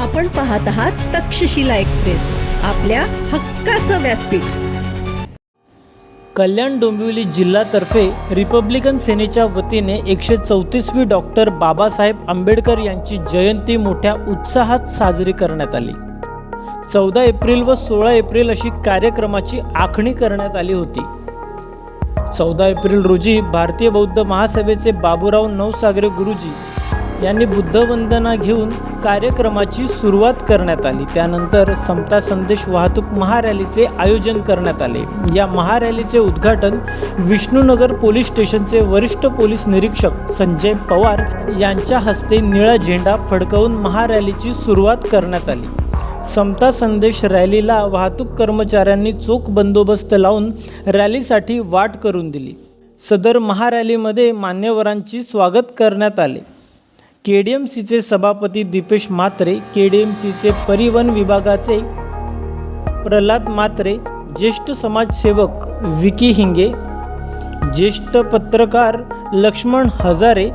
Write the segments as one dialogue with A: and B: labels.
A: आपण पाहत आहात तक्षशिला एक्सप्रेस आपल्या हक्काचं व्यासपीठ.
B: कल्याण डोंबिवली जिल्हातर्फे रिपब्लिकन सेनेच्या वतीने एकशे चौतीसवी डॉक्टर बाबासाहेब आंबेडकर यांची जयंती मोठ्या उत्साहात साजरी करण्यात आली. चौदा एप्रिल व सोळा एप्रिल अशी कार्यक्रमाची आखणी करण्यात आली होती. चौदा एप्रिल रोजी भारतीय बौद्ध महासभेचे बाबूराव नवसागरे गुरुजी यांनी बुद्धवंदना घेऊन कार्यक्रमाची सुरुवात करण्यात आली. त्यानंतर समता संदेश वाहतूक महारॅलीचे आयोजन करण्यात आले. या महारॅलीचे उद्घाटन विष्णुनगर पोलीस स्टेशनचे वरिष्ठ पोलीस निरीक्षक संजय पवार यांच्या हस्ते निळा झेंडा फडकवून महारॅलीची सुरुवात करण्यात आली. समता संदेश रॅलीला वाहतूक कर्मचाऱ्यांनी चोख बंदोबस्त लावून रॅलीसाठी वाट करून दिली. सदर महारॅलीमध्ये मान्यवरांची स्वागत करण्यात आले. के डी एम सीचे सभापती Dipesh Mhatre K D M सीचे परिवहन विभागाचे प्रल्हाद म्हात्रे ज्येष्ठ समाजसेवक विकी हिंगे ज्येष्ठ पत्रकार लक्ष्मण हजारे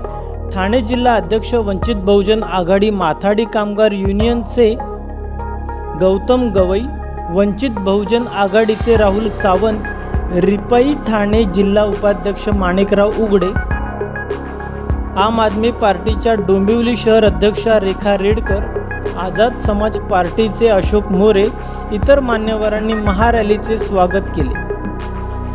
B: ठाणे जिल्हा अध्यक्ष वंचित बहुजन आघाडी माथाडी कामगार युनियनचे गौतम गवई वंचित बहुजन आघाडीचे राहुल सावंत रिपाई ठाणे जिल्हा उपाध्यक्ष माणिकराव उघडे आम आदमी पार्टीच्या डोंबिवली शहर अध्यक्षा रेखा रेडकर आझाद समाज पार्टीचे अशोक मोरे इतर मान्यवरांनी महारॅलीचे स्वागत केले.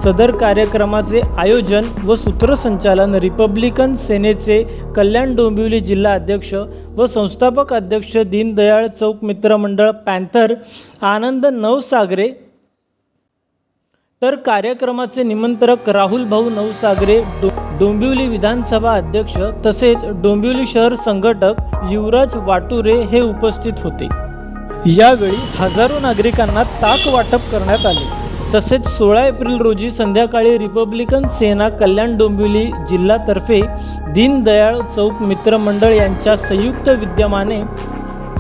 B: सदर कार्यक्रमाचे आयोजन व सूत्रसंचालन रिपब्लिकन सेनेचे कल्याण डोंबिवली जिल्हा अध्यक्ष व संस्थापक अध्यक्ष दीनदयाळ चौक मित्रमंडळ पॅन्थर आनंद नवसागरे तर कार्यक्रमाचे निमंत्रक राहुल भाऊ नवसागरे डो डोंबिवली विधानसभा अध्यक्ष तसेच डोंबिवली शहर संघटक युवराज वाटुरे हे उपस्थित होते. यावेळी हजारो नागरिकांना ताक वाटप करण्यात आले. तसेच सोळा एप्रिल रोजी संध्याकाळी रिपब्लिकन सेना कल्याण डोंबिवली जिल्हातर्फे दीनदयाळ चौक मित्रमंडळ यांच्या संयुक्त विद्यमाने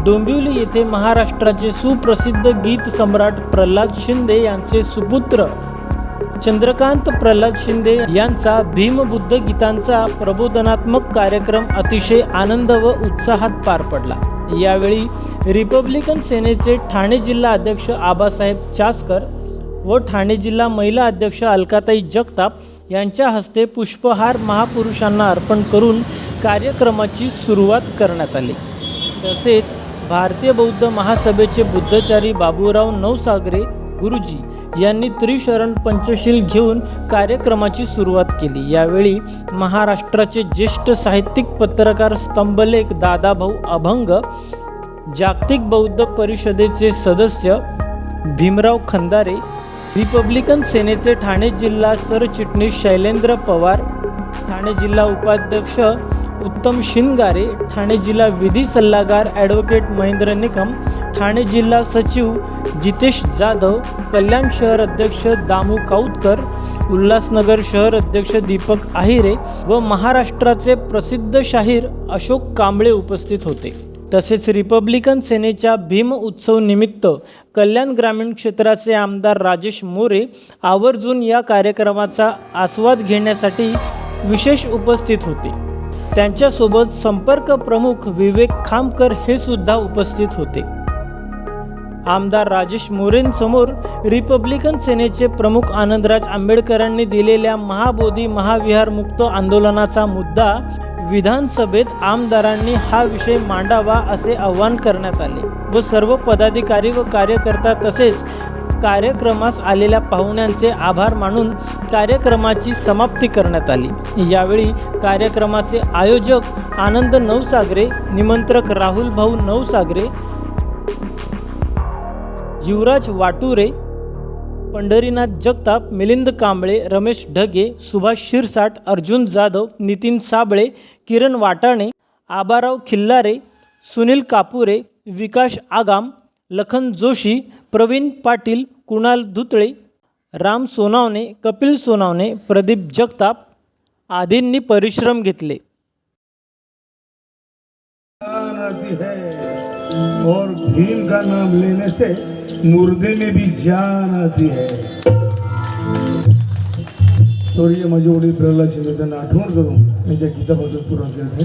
B: डोंबिवली येथे महाराष्ट्राचे सुप्रसिद्ध गीत सम्राट प्रल्हाद शिंदे यांचे सुपुत्र चंद्रकांत प्रल्हाद शिंदे यांचा भीमबुद्ध गीतांचा प्रबोधनात्मक कार्यक्रम अतिशय आनंद व उत्साहात पार पडला. यावेळी रिपब्लिकन सेनेचे ठाणे जिल्हा अध्यक्ष आबासाहेब चासकर व ठाणे जिल्हा महिला अध्यक्ष अलकाताई जगताप यांच्या हस्ते पुष्पहार महापुरुषांना अर्पण करून कार्यक्रमाची सुरुवात करण्यात आली. तसेच भारतीय बौद्ध महासभेचे बुद्धचारी बाबूराव नवसागरे गुरुजी यांनी त्रिशरण पंचशील घेऊन कार्यक्रमाची सुरुवात केली. यावेळी महाराष्ट्राचे ज्येष्ठ साहित्यिक पत्रकार स्तंभलेख दादाभाऊ अभंग जागतिक बौद्ध परिषदेचे सदस्य भीमराव खंदारे रिपब्लिकन सेनेचे ठाणे जिल्हा सरचिटणीस शैलेंद्र पवार ठाणे जिल्हा उपाध्यक्ष उत्तम शिनगारे ठाणे जिल्हा विधी सल्लागार ॲडव्होकेट महेंद्र निकम ठाणे जिल्हा सचिव जितेश जाधव कल्याण शहर अध्यक्ष दामू काऊतकर उल्हासनगर शहर अध्यक्ष दीपक आहिरे व महाराष्ट्राचे प्रसिद्ध शाहीर अशोक कांबळे उपस्थित होते. तसेच रिपब्लिकन सेनेच्या भीम उत्सव निमित्त कल्याण ग्रामीण क्षेत्राचे आमदार राजेश मोरे आवर्जून या कार्यक्रमाचा आस्वाद घेण्यासाठी विशेष उपस्थित होते. त्यांच्यासोबत संपर्क प्रमुख विवेक खामकर हे सुद्धा उपस्थित होते. आमदार राजेश मोरेंसमोर रिपब्लिकन सेनेचे प्रमुख आनंदराज आंबेडकरांनी दिलेल्या महाबोधी महाविहार मुक्त आंदोलनाचा मुद्दा विधानसभेत आमदारांनी हा विषय मांडावा असे आवाहन करण्यात आले व सर्व पदाधिकारी व कार्यकर्ता तसेच कार्यक्रमास आलेल्या पाहुण्यांचे आभार मानून कार्यक्रमाची समाप्ती करण्यात आली. यावेळी कार्यक्रमाचे आयोजक आनंद नवसागरे निमंत्रक राहुल भाऊ नवसागरे युवराज वाटुरे पंढरीनाथ जगताप मिलिंद कांबळे रमेश ढगे सुभाष शिरसाट अर्जुन जाधव नितीन साबळे किरण वाटाणे आबाराव खिल्लारे सुनील कापुरे विकास आगाम लखन जोशी प्रवीण पाटील कुणाल धुतळे राम सोनावणे कपिल सोनावणे प्रदीप जगताप आदींनी परिश्रम घेतले.
C: और भीम का नाम लेने से मुर्दे में भी जान आती है। स्वर्गीय माझी वडील प्रल्हाद शिंदे त्यांना आठवण करून त्यांच्या गीतापासून सुरुवात करते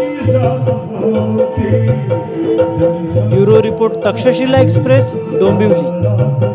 B: bureau report Takshashila express Dombivli.